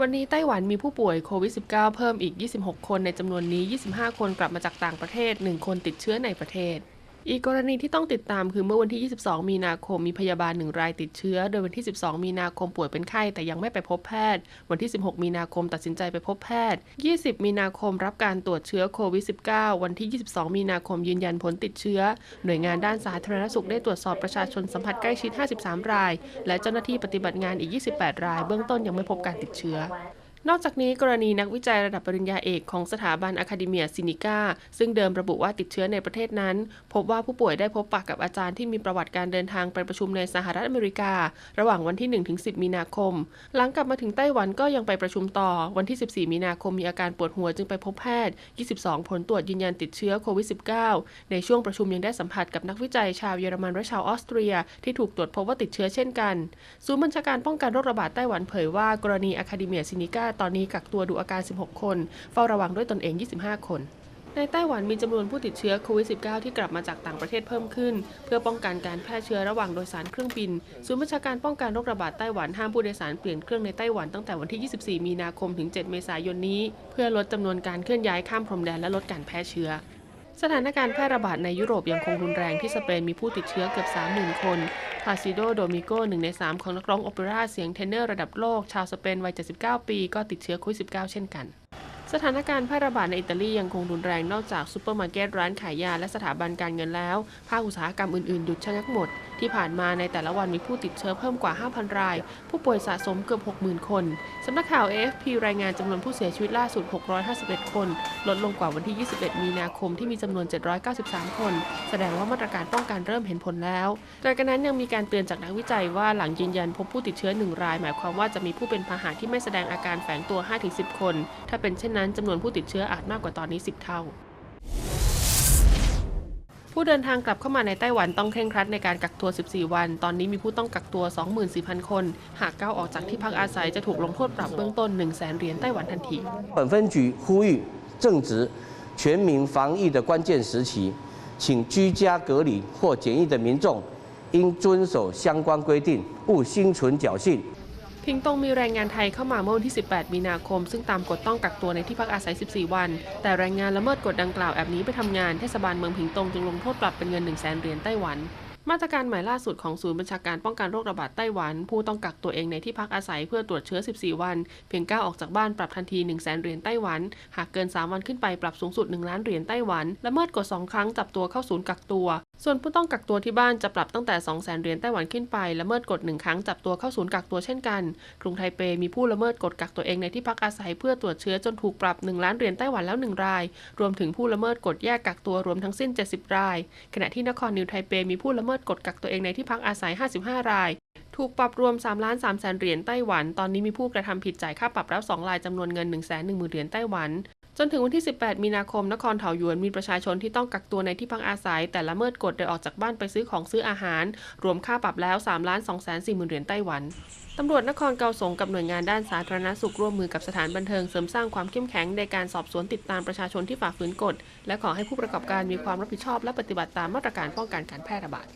วันนี้ไต้หวันมีผู้ป่วยโควิด -19 เพิ่มอีก 26 คน ในจำนวนนี้ 25 คนกลับมาจากต่างประเทศ 1 คนติดเชื้อในประเทศ อีกกรณีที่ต้องติดตามคือเมื่อวันที่ 22 มีนาคมมีพยาบาลหนึ่งรายติดเชื้อ โดยวันที่ 12 มีนาคมป่วยเป็นไข้แต่ยังไม่ไปพบแพทย์ วันที่ 16 มีนาคมตัดสินใจไปพบแพทย์ 20 มีนาคมรับการตรวจเชื้อโควิด -19 วันที่ 22 มีนาคมยืนยันผลติดเชื้อ หน่วยงานด้านสาธารณสุขได้ตรวจสอบประชาชนสัมผัสใกล้ชิด 53 ราย และเจ้าหน้าที่ปฏิบัติงานอีก 28 ราย เบื้องต้นยังไม่พบการติดเชื้อ นอกจากนี้กรณีนักวิจัยระดับปริญญาเอกของสถาบันอะคาเดเมียซินิก้าซึ่งเดิมระบุว่าติดเชื้อในประเทศนั้น พบว่าผู้ป่วยได้พบปะกับอาจารย์ที่มีประวัติการเดินทางไปประชุมในสหรัฐอเมริกา ระหว่างวันที่ 1-10 มีนาคม หลังกลับมาถึงไต้หวันก็ยังไปประชุมต่อ วันที่ 14 มีนาคมมีอาการปวดหัวจึงไปพบแพทย์ 22 ผลตรวจยืนยันติดเชื้อโควิด -19 ในช่วงประชุมยังได้สัมผัสกับนักวิจัยชาวเยอรมันและชาวออสเตรีย ที่ถูกตรวจพบว่าติดเชื้อเช่นกัน ศูนย์บัญชาการป้องกันโรคระบาดไต้หวันเผยว่ากรณีอะคาเดเมียซินิก้าตอนนี้กักตัวดูอาการ 16 คน เฝ้าระวังด้วยตนเอง 25 คนในไต้หวันมีจำนวนผู้ติดเชื้อโควิด -19 ที่กลับมาจากต่างประเทศเพิ่มขึ้น เพื่อป้องกันการแพร่เชื้อระหว่างโดยสารเครื่องบิน ศูนย์บัญชาการป้องกันโรคระบาดไต้หวันห้ามผู้โดยสารเปลี่ยนเครื่องในไต้หวันตั้งแต่วันที่ 24 มีนาคมถึง 7 เมษายนนี้ เพื่อลดจำนวนการเคลื่อนย้ายข้ามพรมแดนและลดการแพร่เชื้อ สถานการณ์แพร่ระบาดในยุโรปยังคงรุนแรงที่สเปนมีผู้ติดเชื้อเกือบ 30,000 คนพาซิโด โดมิโกหนึ่งใน 3 ของนักร้องโอเปร่าเสียงเทนเนอร์ระดับโลก ชาวสเปนวัย 79 ปีก็ติดเชื้อโควิด -19 เช่นกัน สถานการณ์แพร่ระบาดในอิตาลียังคงรุนแรงนอกจากซูเปอร์มาร์เก็ตร้านขายยาและสถาบันการเงินแล้ว ภาคอุตสาหกรรมอื่นๆ หยุดชะงักหมด ที่ผ่านมาในแต่ละวันมีผู้ติดเชื้อเพิ่มกว่า 5,000 ราย ผู้ป่วยสะสมเกือบ 60,000 คน สำนักข่าว AFP รายงานจำนวนผู้เสียชีวิตล่าสุด 651 คน ลดลงกว่าวันที่ 21 มีนาคมที่มีจำนวน 793 คน แสดงว่ามาตรการป้องกันเริ่มเห็นผลแล้วแต่กันนั้นยังมีการเตือนจากนักวิจัยว่าหลังยืนยันพบผู้ติดเชื้อ 1 ราย หมายความว่าจะมีผู้เป็นพาหะที่ไม่แสดงอาการแฝงตัว 5-10 คน ถ้าเป็นเช่นนั้นจำนวนผู้ติดเชื้ออาจมากกว่าตอนนี้ 10 เท่า ผู้เดินทางกลับเข้ามาในไต้หวันต้องเคร่งครัดในการกักตัว 14 วัน ตอนนี้มีผู้ต้องกักตัว 24,000 คน หากก้าวออกจากที่พักอาศัยจะถูกลงโทษปรับเบื้องต้น 1 0 0 0 0แสนเหรียญไต้หวันทันที 本分局呼吁正值全民防疫的关键时期，请居家隔离或检疫的民众应遵守相关规定，勿心存侥幸。 พิงตงมีแรงงานไทยเข้ามาเมื่อวันที่ 18 มีนาคม ซึ่งตามกฎต้องกักตัวในที่พักอาศัย 14 วัน แต่แรงงานละเมิดกฎดังกล่าวแอบนี้ไปทำงานเทศบาลเมืองพิงตงจึงลงโทษปรับเป็นเงิน 1 0 0 0 0แสนเหรียญไต้หวัน มาตรการใหม่ล่าสุดของศูนย์บัญชาการป้องกันโรคระบาดไต้หวัน ผู้ต้องกักตัวเองในที่พักอาศัยเพื่อตรวจเชื้อ 14 วัน เพียงก้าวออกจากบ้านปรับทันที 1 0 0 0 0แสนเหรียญไต้หวัน หากเกิน 3 วันขึ้นไปปรับสูงสุด 1 ล้านเหรียญไต้หวันละเมิดกฎ2ครั้งจับตัวเข้าศูนย์กักตัว ส่วนผู้ต้องกักตัวที่บ้านจะปรับตั้งแต่ 2 0 0แสนเหรียญไต้หวันขึ้นไปละเมิดกฎ1ครั้งจับตัวเข้าศูนย์กักตัวเช่นกัน กรุงไทเปมีผู้ละเมิดกฎกักตัวเองในที่พักอาศัยเพื่อตรวจเชื้อจนถูกปรับ 1 ล้านเหรียญไต้หวันแล้ว 1 ราย รวมถึงผู้ละเมิดกฎแยกกักตัวรวมทั้งสิ้น 70 ราย ขณะที่นครนิวไทเปมีผู้ละเมิดกฎกักตัวเองในที่พักอาศัย 55 ราย ถูกปรับรวม3ล้าน3แสนเหรียญไต้หวัน ตอนนี้มีผู้กระทำผิดจ่ายค่าปรับแล้ว2รายจำนวนเงิน 1 1 0 0 0 0เหรียญไต้หวัน จนถึงวันที่ 18 มีนาคม นครเถาหยวนมีประชาชนที่ต้องกักตัวในที่พักอาศัย แต่ละเมิดกฎโดยออกจากบ้านไปซื้อของซื้ออาหาร รวมค่าปรับแล้ว3ล้าน2แสน4หมื่นเหรียญไต้หวันตำรวจนครเกาสงกับหน่วยงานด้านสาธารณสุขร่วมมือกับสถานบันเทิงเสริมสร้างความเข้มแข็งในการสอบสวนติดตามประชาชนที่ฝ่าฝืนกฎ และขอให้ผู้ประกอบการมีความรับผิดชอบและปฏิบัติตามมาตรการป้องกันการแพร่ระบาด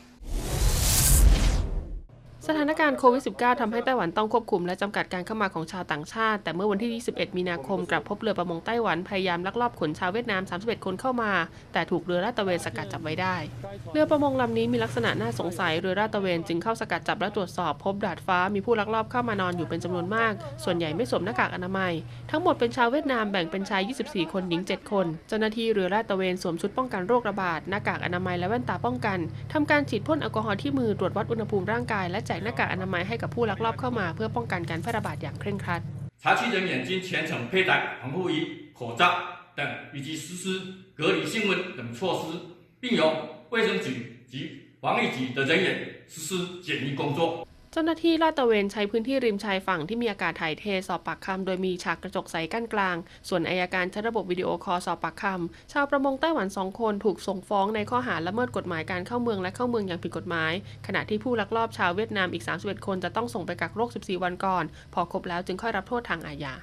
สถานการณ์โควิด -19 ทำให้ไต้หวันต้องควบคุมและจำกัดการเข้ามาของชาวต่างชาติ แต่เมื่อวันที่ 21 มีนาคมกลับพบเรือประมงไต้หวันพยายามลักลอบขนชาวเวียดนาม 31 คนเข้ามา แต่ถูกเรือลาดตระเวนสกัดจับไว้ได้ เรือประมงลำนี้มีลักษณะน่าสงสัย เรือลาดตระเวนจึงเข้าสกัดจับและตรวจสอบพบดาดฟ้ามีผู้ลักลอบเข้ามานอนอยู่เป็นจำนวนมาก ส่วนใหญ่ไม่สวมหน้ากากอนามัย ทั้งหมดเป็นชาวเวียดนามแบ่งเป็นชาย 24 คนหญิง 7 คน เจ้าหน้าที่เรือลาดตระเวนสวมชุดป้องกันโรคระบาดหน้ากากอนามัยและแว่นตาป้องกันทำการฉีดพ่นแอลกอฮอล์ที่มือตรวจวัดอุณหภูมิร่างกายและแจกหน้ากากอนามัยให้กับผู้ลักลอบเข้ามาเพื่อป้องกันการแพร่ระบาดอย่างเคร่งครัด 查区人员经全程佩戴防护衣、口罩等，以及实施隔离新闻等措施，并由卫生局及防疫局的人员实施检疫工作。 เจ้าหน้าที่ลาดตระเวนใช้พื้นที่ริมชายฝั่งที่มีอากาศถ่ายเทสอบปากคำโดยมีฉากกระจกใสกั้นกลาง ส่วนอายการใช้ระบบวิดีโอคอลสอบปากคำชาวประมงไต้หวันสองคนถูกส่งฟ้องในข้อหาละเมิดกฎหมายการเข้าเมืองและเข้าเมืองอย่างผิดกฎหมาย ขณะที่ผู้ลักลอบชาวเวียดนามอีก 31 คนจะต้องส่งไปกักโรค 14 วันก่อน พอครบแล้วจึงค่อยรับโทษทางอาญา